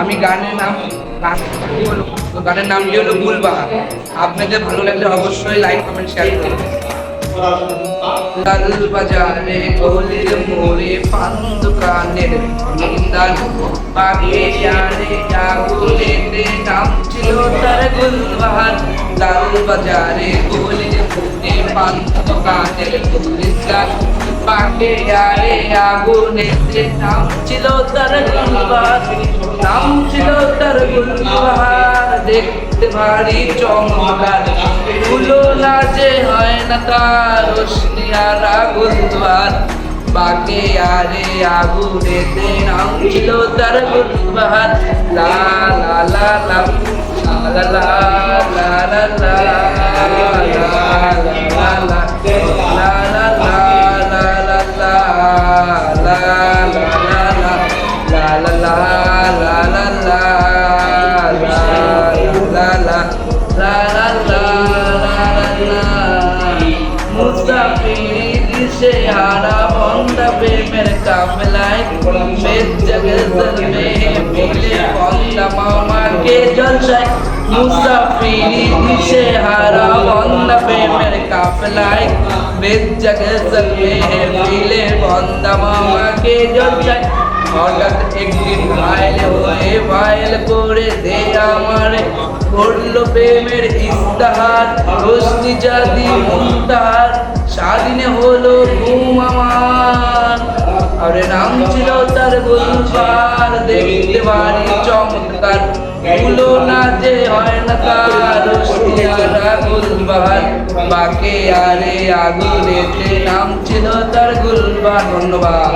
আমি গানের নাম গানের নামটি হলো গুলবাহার আপনাদের ভালো লাগলে অবশ্যই লাইক কমেন্ট শেয়ার করবেন। বাজারে গলির মোড়ে পান দোকানের নিন্দাল বাগে আরে আগুনেতে নাম ছিল তার গুলবাহার। লাল বাজারে গলির মোড়ে পান দোকানের নিন্দাল বাগে আরে আগুনেতে নাম ছিল তার গুলবাহার। নাম ছিল তার গুলবাহার। দেখতে ভারী চমৎকার ফুলো লাজে হয় না তার রোশনি আর আগুন দ্বার বাকে আরে আগুনেতে নাম ছিল তার লা লা লা লা লা লা লা। সে হারা বন্দা প্রেমের কামলায় মেদ জগতের মেয়ে মিলে বন্দা মামাকে জলসায়। মুসাফিরি দিশে হারা বন্দা প্রেমের কাফলায় মেদ জগতের মেয়ে মিলে বন্দা মামাকে জলসায়। হঠাৎ একদিন ভাইল হয়ে ভাইল করে দে আমারে করল প্রেমের ইস্তাহার গোষ্ঠী জাতি মুক্তাহার। স্বাধীনে আরে নাম ছিল তার বন্ধুবার দেখতে পারি চমৎকার। ভুলো না যে হয় না তার রোশনিয়ারা গুলবার বাকে আরে আগুনেতে নাম ছিল তার গুলবার ধন্যবাদ।